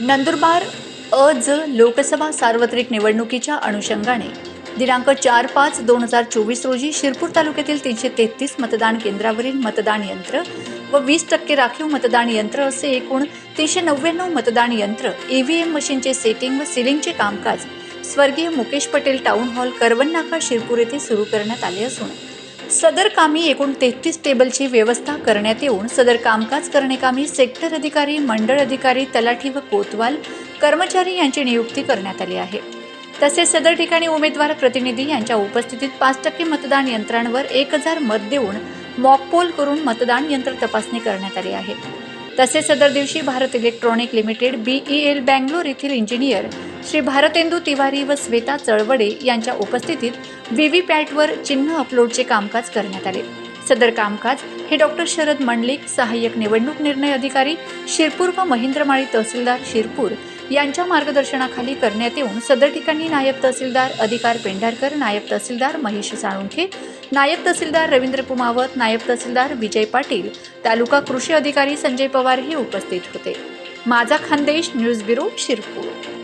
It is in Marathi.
नंदुरबार अ ज लोकसभा सार्वत्रिक निवडणुकीच्या अनुषंगाने. दिनांक चार पाच दोन हजार चोवीस रोजी शिरपूर तालुक्यातील तीनशे तेहतीस मतदान केंद्रावरील मतदान यंत्र व वीस टक्के राखीव मतदान यंत्र असे एकूण तीनशे नव्याण्णव मतदान यंत्र ईव्हीएम मशीनचे सेटिंग व सिलिंगचे कामकाज स्वर्गीय मुकेश पटेल टाउन हॉल करवण नाका शिरपूर येथे सुरू करण्यात आले असून सदर कामी एकूण तेहतीस टेबलची व्यवस्था करण्यात येऊन सदर कामकाज करण्याकामी सेक्टर अधिकारी मंडळ अधिकारी तलाठी व कोतवाल कर्मचारी यांची नियुक्ती करण्यात आली आहे. तसेच सदर ठिकाणी उमेदवार प्रतिनिधी यांच्या उपस्थितीत पाच टक्के मतदान यंत्रांवर एक हजार मत देऊन मॉकपोल करून मतदान यंत्र तपासणी करण्यात आली आहे. तसेच सदर दिवशी Bharat electronic limited BEL Bangalore येथील इंजिनियर श्री भारतेंदू तिवारी व श्वेता चळवडे यांच्या उपस्थितीत व्हीव्हीपॅटवर चिन्ह अपलोडचे कामकाज करण्यात आले. सदर कामकाज हे डॉक्टर शरद मंडलिक सहाय्यक निवडणूक निर्णय अधिकारी शिरपूर व महेंद्रमाळी तहसीलदार शिरपूर यांच्या मार्गदर्शनाखाली करण्यात येऊन सदर ठिकाणी नायब तहसीलदार अधिकार पेंढारकर नायब तहसीलदार महेश साळुंखे नायब तहसीलदार रवींद्र कुमावत नायब तहसीलदार विजय पाटील तालुका कृषी अधिकारी संजय पवार हे उपस्थित होते. माझा खानदेश न्यूज ब्युरो शिरपूर.